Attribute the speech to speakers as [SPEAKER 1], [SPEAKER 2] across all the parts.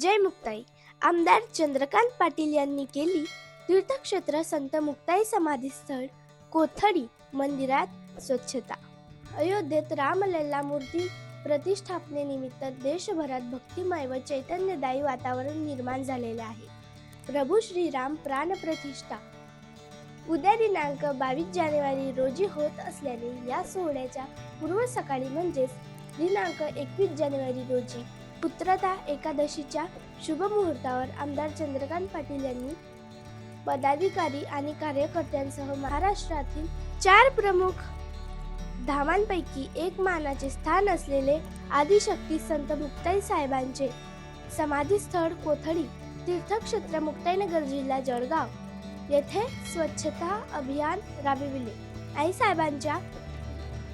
[SPEAKER 1] जय मुक्ताई. आमदार चंद्रकांत पाटील यांनी केली तीर्थक्षेत्र संत मुक्ताई समाधीस्थळ कोथडी मंदिरात स्वच्छता. अयोध्येत रामलल्ला मूर्ती प्रतिष्ठापनेनिमित्त देशभरात भक्तिमय व चैतन्यदायी वातावरण निर्माण झालेले आहे. प्रभू श्रीराम प्राणप्रतिष्ठा उद्या दिनांक बावीस जानेवारी रोजी होत असल्याने या सोहळ्याच्या पूर्व सकाळी म्हणजेच दिनांक एकवीस जानेवारी रोजी पुत्रदा एकादशीच्या शुभ मुहूर्तावर आमदार चंद्रकांत पाटील यांनी पदाधिकारी आणि कार्यकर्त्यांसह महाराष्ट्रातील चार प्रमुख धामांपैकी एक मानाचे स्थान असलेले आदिशक्ती संत मुक्ताई साहेबांचे समाधीस्थळ कोथळी तीर्थक्षेत्र मुक्ताईनगर जिल्हा जळगाव. येथे स्वच्छता अभियान राबविले. आई साहेबांच्या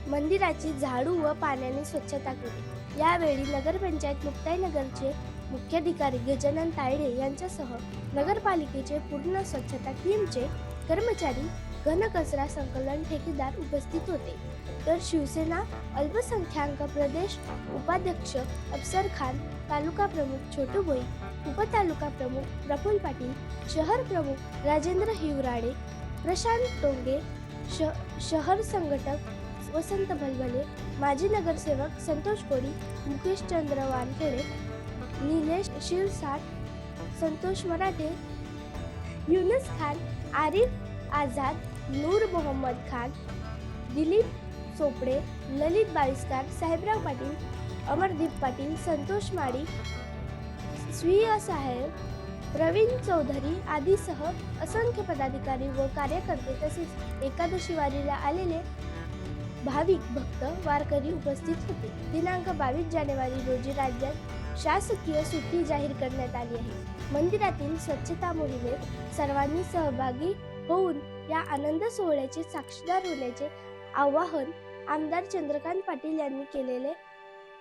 [SPEAKER 1] मंदिराची झाडू व पाण्याने स्वच्छता केली. यावेळी नगरपंचायत मुक्ताईनगरचे मुख्याधिकारी गजानन तायडे यांच्यासह नगरपालिकेचे पूर्ण स्वच्छता टीमचे कर्मचारी घनकचरा संकलन ठेकेदार उपस्थित होते. तर शिवसेना अल्पसंख्याक प्रदेश उपाध्यक्ष अफसर खान तालुका प्रमुख छोटू भोई उपतालुका प्रमुख प्रफुल पाटील शहर प्रमुख राजेंद्र हिवराडे प्रशांत टोंगे श शहर संघटक वसंत बलबले माजी नगरसेवक संतोष कोळी मुकेश चंद्र वानखेडे निलेश शिरसाट संतोष मराठे युनस खान आरिफ आझाद नूर मोहम्मद खान दिलीप चोपडे ललित बाविस्कार साहेबराव पाटील अमरदीप पाटील संतोष माळी स्वीय साहेब प्रवीण चौधरी आदीसह असंख्य पदाधिकारी व कार्यकर्ते तसेच एकादशी वारीला आलेले भाविक भक्त वारकरी उपस्थित होते. दिनांक बावीस जानेवारी रोजी राज्यात शासकीय सुट्टी जाहीर करण्यात आली आहे. मंदिरातील स्वच्छता मोहिमेत सर्वांनी सहभागी होऊन या आनंद सोहळ्याचे साक्षीदार होण्याचे आवाहन आमदार चंद्रकांत पाटील यांनी केलेले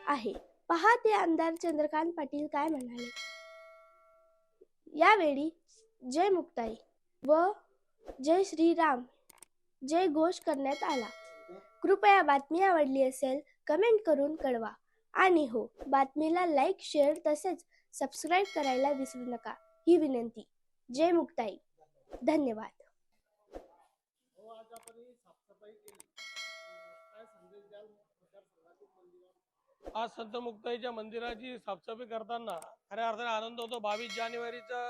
[SPEAKER 1] आहे. पहा ते आमदार चंद्रकांत पाटील काय म्हणाले. यावेळी जय मुक्ताई व जय श्रीराम. जय घोष करण्यात आला. कृपया बातमी आवडली असेल कमेंट करून कळवा. आणि हो बातमीला लाईक शेअर तसेच सबस्क्राईब करायला विसरू नका. ही विनंती. जय मुक्ताई. धन्यवाद.
[SPEAKER 2] आज संत मुक्ताईच्या मंदिराची साफसफाई करताना खऱ्या अर्थाने आनंद होतो. बावीस जानेवारीचा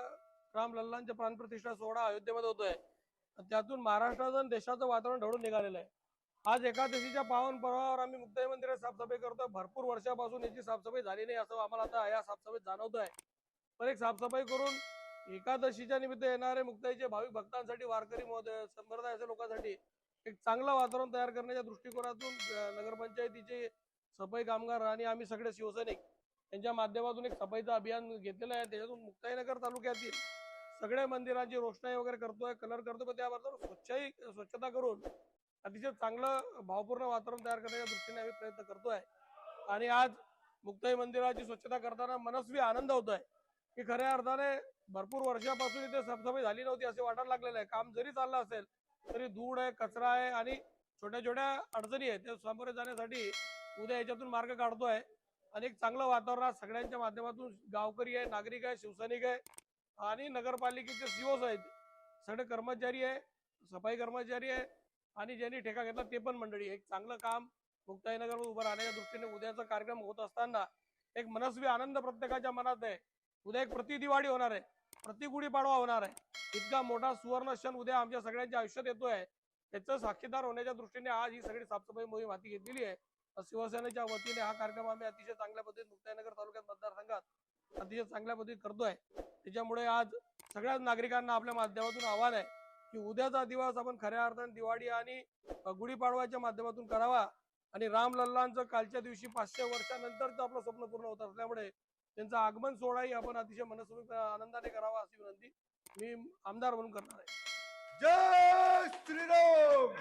[SPEAKER 2] राम लल्लांच्या प्राणप्रतिष्ठा सोहळा अयोध्येमध्ये होतोय. त्यातून महाराष्ट्राचं आणि देशाचं वातावरण ढळून निघालेलं आहे. आज एकादशीच्या पावन पर्वावर आम्ही मुक्ताई मंदिरात साफसफाई करतोय. भरपूर वर्षापासून याची साफसफाई झाली नाही असं आम्हाला आता या साफसफाईत जाणवत आहे पण एक साफसफाई करून एकादशीच्या निमित्त येणारे मुक्ताईचे भाविक भक्तांसाठी वारकरी महोदय संप्रदायाच्या लोकांसाठी एक चांगलं वातावरण तयार करण्याच्या दृष्टिकोनातून नगरपंचायतीचे सफाई कामगार आणि आम्ही सगळे शिवसैनिक यांच्या माध्यमातून एक सफाईचं अभियान घेतलेलं आहे. त्याच्यातून मुक्ताईनगर तालुक्यातील सगळ्या मंदिरांची रोषणाई वगैरे करतोय कलर करतोय. पण त्याबरोबर स्वच्छही स्वच्छता करून अतिशय चांगलं भावपूर्ण वातावरण तयार करण्याच्या दृष्टीने आम्ही प्रयत्न करतोय. आणि आज मुक्ताई मंदिराची स्वच्छता करताना मनस्वी आनंद होतोय की खऱ्या अर्थाने भरपूर वर्षापासून इथे साफसफाई झाली नव्हती असे वाटायला लागलेलं आहे. काम जरी चाललं असेल तरी धूळ आहे कचरा आहे आणि छोट्या छोट्या अडचणी आहेत. त्या सामोरे जाण्यासाठी उद्या याच्यातून मार्ग काढतोय. आणि एक चांगलं वातावरण आज सगळ्यांच्या माध्यमातून गावकरी आहे नागरिक आहे शिवसैनिक आहे आणि नगरपालिकेचे सीओस आहेत सगळे कर्मचारी आहे सफाई कर्मचारी आहे आणि ज्यांनी ठेका घेतला ते पण मंडळी एक चांगलं काम मुक्ताईनगर उभं राहण्याच्या दृष्टीने उद्याचा कार्यक्रम होत असताना एक मनस्वी आनंद प्रत्येकाच्या मनात आहे. उद्या एक प्रति दिवाळी होणार आहे. प्रति गुढीपाडवा होणार आहे. इतका मोठा सुवर्ण क्षण उद्या आमच्या सगळ्यांच्या आयुष्यात येतोय. त्याचं साक्षीदार होण्याच्या दृष्टीने आज ही सगळी साफसफाई मोहीम हाती घेतलेली आहे. शिवसेनेच्या वतीने हा कार्यक्रम आम्ही अतिशय चांगल्या पद्धतीने मुक्ताईनगर तालुक्यात मतदारसंघात अतिशय चांगल्या पद्धतीने करतोय. त्याच्यामुळे आज सगळ्याच नागरिकांना आपल्या माध्यमातून आव्हान आहे. की उद्याचा दिवस आपण खऱ्या अर्थाने दिवाळी आणि गुढीपाडवाच्या गुढीपाडव्याच्या माध्यमातून करावा. आणि राम लल्लांचं कालच्या दिवशी पाचशे वर्षानंतरचं आपलं स्वप्न पूर्ण होत असल्यामुळे त्यांचं आगमन सोहळाही आपण अतिशय मनस्वी आनंदाने करावा अशी विनंती मी आमदार म्हणून करणार आहे.
[SPEAKER 3] जय श्रीराम!